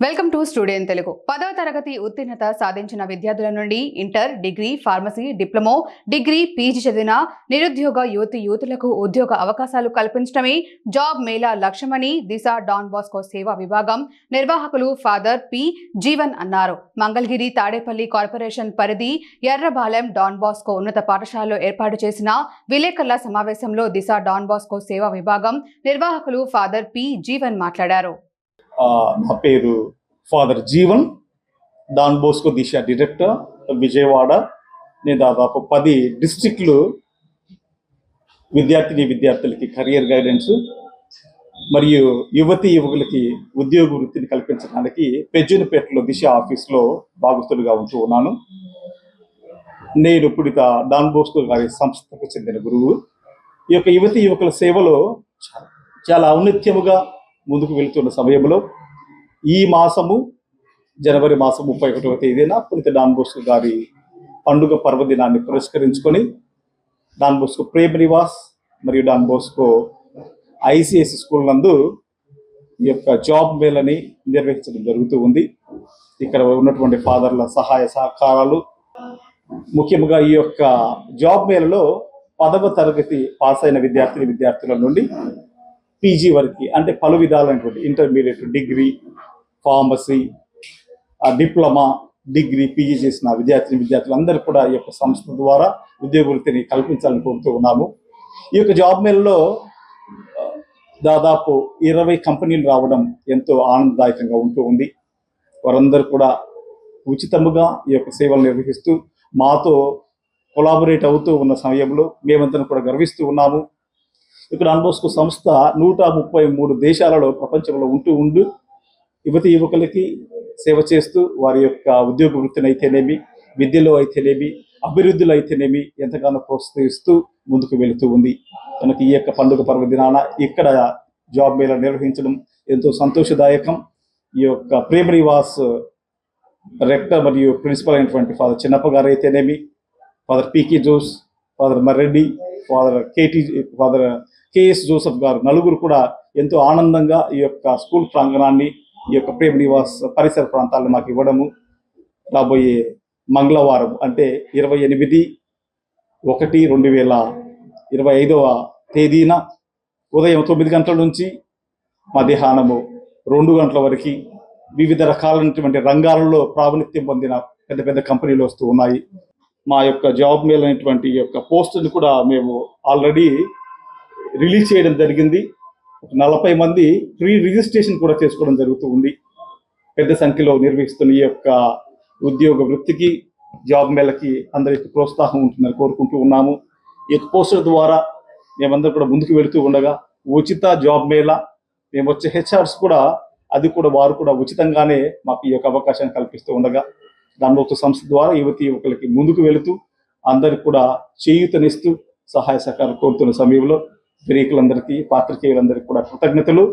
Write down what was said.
Welcome to స్టూడియన్ Telugu. పదవ తరగతి ఉత్తీర్ణత సాధించిన విద్యార్థుల నుండి inter degree pharmacy diploma degree PG చదివిన నిరుద్యోగ యువతి యువతులకు ఉద్యోగ అవకాశాలు కల్పించడమే జాబ్ మేళా లక్ష్యమని దిశ డాన్ బాస్కో సేవా విభాగం నిర్వాహకులు ఫాదర్ పి. జీవన్ అన్నారు. మంగళగిరి తాడేపల్లి కార్పొరేషన్ పరిధి ఎర్రబాలెం డాన్ బాస్కో ఉన్నత పాఠశాలలో ఏర్పాటు చేసిన విలేకరుల సమావేశంలో దిశ డాన్ బాస్కో సేవా విభాగం నిర్వాహకులు ఫాదర్ పి. జీవన్ మాట్లాడారు. నా పేరు father Jeevan Don Bosco Disha director Vijayawada. నేను దాదాపు పది డిస్టిక్లు విద్యార్థిని విద్యార్థులకి కెరియర్ గైడెన్స్ మరియు యువతి యువకులకి ఉద్యోగ వృత్తిని కల్పించడానికి పెజ్జునిపేటలో దిశ ఆఫీస్లో భాగస్తులుగా ఉంటూ ఉన్నాను. నేను ఇప్పుడు డాన్ బోస్కో గారి సంస్థకు చెందిన గురువు. ఈ యొక్క యువతి యువకుల సేవలో చాలా ఔన్నత్యముగా ముందుకు వెళుతున్న సమయంలో ఈ మాసము జనవరి మాసం ముప్పై ఒకటవ తేదీన పునిత డాన్ బోస్కో గారి పండుగ పర్వదినాన్ని పురస్కరించుకొని డాన్ బోస్కో ప్రేమ నివాస్ మరియు డాన్బోస్కో ఐసిఎస్ స్కూల్ నందు ఈ యొక్క జాబ్ మేళని నిర్వహించడం జరుగుతూ ఉంది. ఇక్కడ ఉన్నటువంటి ఫాదర్ల సహాయ సహకారాలు ముఖ్యంగా ఈ యొక్క జాబ్ మేళలో పదవ తరగతి పాస్ అయిన విద్యార్థిని విద్యార్థుల నుండి పీజీ వరకు అంటే పలు విధాలైనటువంటి intermediate degree pharmacy diploma degree PG చేసిన విద్యార్థిని విద్యార్థులందరూ కూడా ఈ యొక్క సంస్థ ద్వారా ఉద్యోగ వృత్తిని కల్పించాలని కోరుతూ ఉన్నాము. ఈ యొక్క జాబ్ మేళలో దాదాపు ఇరవై కంపెనీలు రావడం ఎంతో ఆనందదాయకంగా ఉంటూ ఉంది. వారందరూ కూడా ఉచితముగా ఈ యొక్క సేవలు నిర్వహిస్తూ మాతో కొలాబరేట్ అవుతూ ఉన్న సమయంలో మేమంతా కూడా గర్విస్తూ ఉన్నాము. ఇక్కడ అన్బోస్కో సంస్థ నూట ముప్పై మూడు దేశాలలో ప్రపంచంలో ఉంటూ ఉండు యువతి యువకులకి సేవ చేస్తూ వారి యొక్క ఉద్యోగ వృత్తిని అయితేనేమి విద్యలో అయితేనేమి అభివృద్ధిలో అయితేనేమి ఎంతగానో ప్రోత్సహిస్తూ ముందుకు వెళుతూ ఉంది. కనుక ఈ యొక్క పండుగ పర్వదినాన ఇక్కడ జాబ్ మేళ నిర్వహించడం ఎంతో సంతోషదాయకం. ఈ యొక్క ప్రేమ నివాస్ రెక్టర్ మరియు ప్రిన్సిపల్ అయినటువంటి ఫాదర్ చిన్నప్ప గారు అయితేనేమి father PK Jose father Marreddy father KT father KS Joseph గారు నలుగురు కూడా ఎంతో ఆనందంగా ఈ యొక్క స్కూల్ ప్రాంగణాన్ని ఈ యొక్క ప్రేమ నివాస్ పరిసర ప్రాంతాలను మాకు ఇవ్వడము రాబోయే మంగళవారం అంటే ఇరవై ఎనిమిది ఒకటి రెండు వేల ఇరవై ఐదవ తేదీన ఉదయం తొమ్మిది గంటల నుంచి మధ్యాహ్నము రెండు గంటల వరకు వివిధ రకాలైనటువంటి రంగాలలో ప్రాతినిధ్యం పొందిన పెద్ద పెద్ద కంపెనీలు వస్తూ ఉన్నాయి. మా యొక్క జాబ్ మెయిల్ అనేటువంటి ఈ యొక్క పోస్టుని కూడా మేము ఆల్రెడీ రిలీజ్ చేయడం జరిగింది. ఒక నలభై మంది ప్రీ రిజిస్ట్రేషన్ కూడా చేసుకోవడం జరుగుతూ ఉంది. పెద్ద సంఖ్యలో నిర్వహిస్తున్న ఈ యొక్క ఉద్యోగ వృత్తికి జాబ్ మేళకి అందరికి ప్రోత్సాహం ఉంటుందని కోరుకుంటూ ఉన్నాము. ఈ పోస్టుల పోస్టర్ ద్వారా మేమందరం కూడా ముందుకు వెళుతూ ఉండగా ఉచిత జాబ్ మేళ మేము వచ్చే హెచ్ఆర్స్ కూడా అది కూడా వారు కూడా ఉచితంగానే మాకు ఈ యొక్క అవకాశాన్ని కల్పిస్తూ ఉండగా దానిలో సంస్థ ద్వారా యువతి యువకులకి ముందుకు వెళుతూ అందరికి కూడా చేయూతనిస్తూ సహాయ సహకారం కోరుతున్న సమయంలో గ్రీకులందరికీ పాత్రికేయులందరికీ కూడా కృతజ్ఞతలు.